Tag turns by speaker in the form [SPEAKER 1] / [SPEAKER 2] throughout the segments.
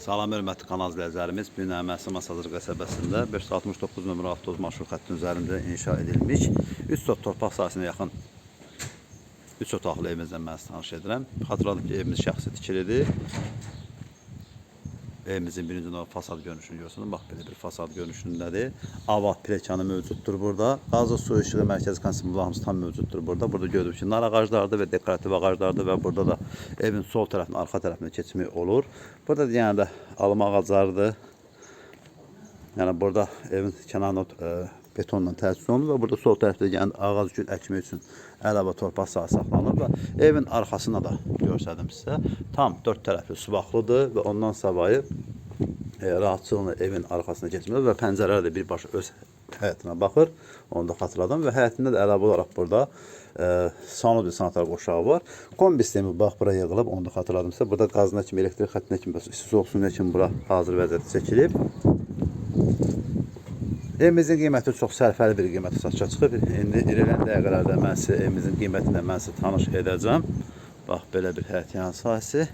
[SPEAKER 1] Salam hörmətli kanal izləyicilərimiz, bu gün Əməsi Masazır qəsəbəsində 569 nömrə avtobus marşrut xəttinin üzərində inşa edilmiş 3 sot torpaq sahəsinə yaxın 3 otaqlı evimizdən mən tanış edirəm. Xatırladım ki, evimiz şəxsi tikilidir. Evimizin birinci növ fasad görünüşünü görürsünüz. Bax belə bir fasad görünüşündədir. Ava prekanı mövcuddur burada. Qazı su işığı mərkəzi kondisionerlərimiz tam mövcuddur burada. Burada görürük ki, nar ağaclardır və dekorativ ağaclardır və burada da evin sol tərəfindən arxa tərəfinə keçmək olur. Burada da yəni də alma ağaclarıdır. Yəni burada evin kənarına betonla təchiz olunur və burada sol tərəfdə yəni ağac gül əkmək üçün əlavə torpaq sahəsi saxlanır və evin arxasına da göstərdim sizə. Tam dörd tərəfli subaqlıdır və ondan savayı e, rahatçılıqla evin arxasına keçmir və pəncərələr də birbaşa öz həyətinə baxır. Onu da xatırladım və həyətində də əlavə olaraq burada e, sanitär sanitar qoşağı var. Kombi sistemi bax bura yığılıb, onu da xatırladım sizə. Burada qazına kimi, elektrik xəttinə kimi, isti soğuk suyuna kimi bura hazır vəziyyətdə çəkilib. Evimizin qiyməti çox sərfəli bir qiymətə satışa çıxıb. İndi irəliləyən dəqiqələrdə mən sizə evimizin qiymətini mən sizə tanış edəcəm. Bax belə bir həyət yan sahəsi.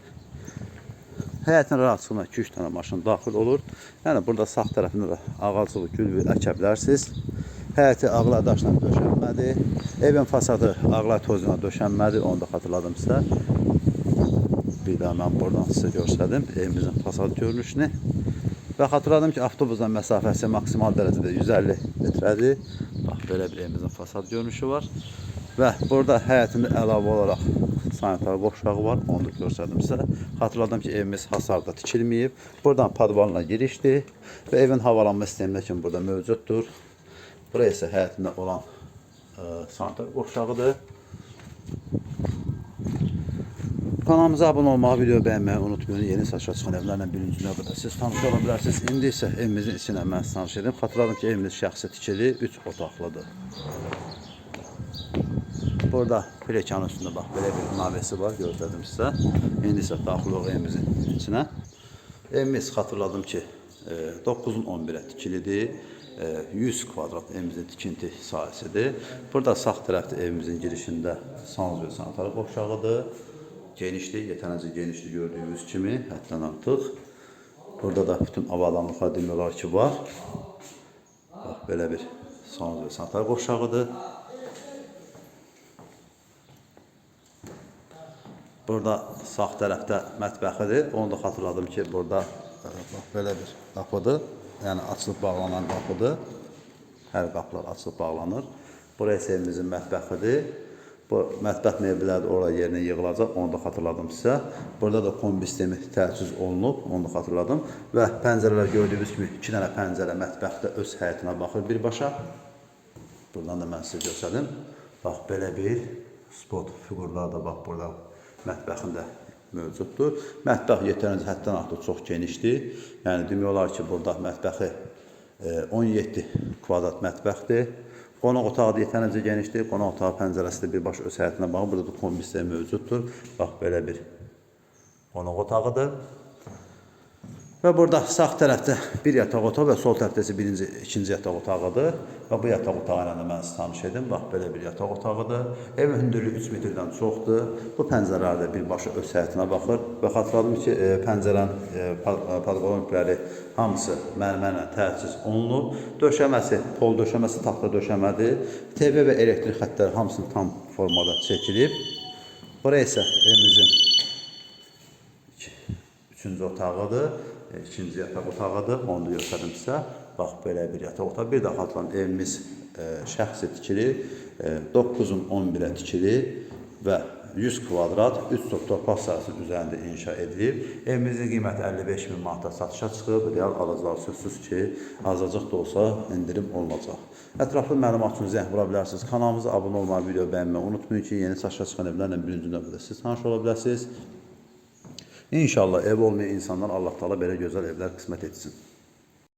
[SPEAKER 1] Həyətin rahatsızlığına 2-3 dənə maşın daxil olur. Yəni burada sağ tərəfində də ağaclıq gül əkə bilərsiniz. Həyəti ağla daşla döşənmədir. Evin fasadı ağla tozuna döşənmədir. Onu da xatırladım sizə. Bir daha mən buradan sizə göstərdim evimizin fasad görünüşünü. Və xatırladım ki, avtobusla məsafəsi maksimal dərəcədə 150 metrədir. Bax, belə bir evimizin fasad görünüşü var. Və burada həyətində əlavə olaraq sanitar qoşağı var, onu da göstərdim sizə. Xatırladım ki, evimiz hasarda tikilməyib. Buradan padvalına girişdir və evin havalanma sisteminə kimi burada mövcuddur. Bura isə həyətində olan ə, sanitar qoşağıdır. Kanalımıza abunə olmağı, video bəyənməyi unutmayın. Yeni saçma çıxan evlərlə birinci növbədə siz tanış ola bilərsiniz. İndi isə evimizin içinə mən tanış edim. Xatırladım ki, evimiz şəxsi tikili, 3 otaqlıdır. Burada plekanın üstündə bax belə bir navəsi var, göstərdim sizə. İndi isə daxil evimizin içinə. Evimiz xatırladım ki, e, 9-un 11-ə tikilidir. E, 100 kvadrat evimizin tikinti sahəsidir. Burada sağ tərəfdə evimizin girişində sanuzyo sanitar qovşağıdır. Genişlik, yeterince genişlik gördüğümüz kimi həddən artıq. Burada da bütün demək olar ki var. Bax belə bir sanuzyo sanitar qovşağıdır. Burada sağ tərəfdə mətbəxidir. Onu da xatırladım ki, burada bax belə bir qapıdır. Yəni açılıb bağlanan qapıdır. Hər qapılar açılıb bağlanır. Burası evimizin mətbəxidir. Bu mətbəx mebelləri ora yerinə yığılacaq. Onu da xatırladım sizə. Burada da kombi sistemi təchiz olunub. Onu da xatırladım. Və pəncərələr gördüyünüz kimi 2 dənə pəncərə mətbəxdə öz həyətinə baxır birbaşa. Buradan da mən sizə göstərdim. Bax belə bir spot fiqurlar da bax burada mətbəxində mövcuddur. Mətbəx yetərincə həddən artıq çox genişdir. Yəni demək olar ki, burada mətbəxi e, 17 kvadrat mətbəxdir. Qonaq otağı da yetərincə genişdir. Qonaq otağı pəncərəsi də birbaşa öz həyətinə baxır. Burada da kombi sistemi mövcuddur. Bax belə bir qonaq otağıdır. Və burada sağ tərəfdə bir yataq otağı və sol tərəfdə birinci, ikinci yataq otağıdır. Və bu yataq otağı ilə də mən sizi tanış edim. Bax belə bir yataq otağıdır. Evin hündürlüyü 3 metrdən çoxdur. Bu pəncərələr də birbaşa öz həyətinə baxır. Və xatırladım ki, e, pəncərənin e, podqolonikləri hamısı mərmərlə təchiz olunub. Döşəməsi, pol döşəməsi taxta döşəmədir. TV və elektrik xəttləri hamısını tam formada çəkilib. Bura isə evimizin üçüncü otağıdır. E, ikinci yataq otağıdır. Onu da göstərdim sizə. Bax belə bir yataq otağı. Bir də xatırlayın evimiz e, şəxsi tikili, e, 9-un 11-ə tikili və 100 kvadrat 3 sot torpaq sahəsinin üzərində inşa edilib. Evimizin qiyməti 55 min manata satışa çıxıb. Real alıcılar sözsüz ki, azacıq da olsa endirim olunacaq. Ətraflı məlumat üçün zəng vura bilərsiniz. Kanalımıza abunə olmağı, video bəyənməyi unutmayın ki, yeni satışa çıxan evlərlə birinci növbədə siz tanış ola bilərsiniz. İnşallah ev olmayan insanlar Allah Taala belə gözəl evlər qismət etsin.